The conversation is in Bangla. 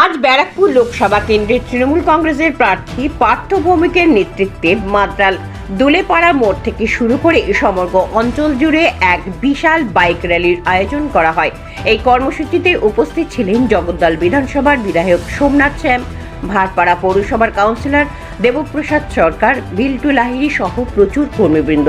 আজ ব্যারাকপুর লোকসভা কেন্দ্রের তৃণমূল কংগ্রেসের প্রার্থী পার্থ ভৌমিকের নেতৃত্বে মাদ্রাল দুলেপাড়া মোড় থেকে শুরু করে সমগ্র অঞ্চল জুড়ে এক বিশাল বাইক র্যালির আয়োজন করা হয়। এই কর্মসূচিতে উপস্থিত ছিলেন জগদ্দল বিধানসভার বিধায়ক সোমনাথ শ্যাম ভারপাড়া পৌরসভার কাউন্সিলর দেবপ্রসাদ সরকার, বিল্টু লাহিড়ী সহ প্রচুর কর্মীবৃন্দ।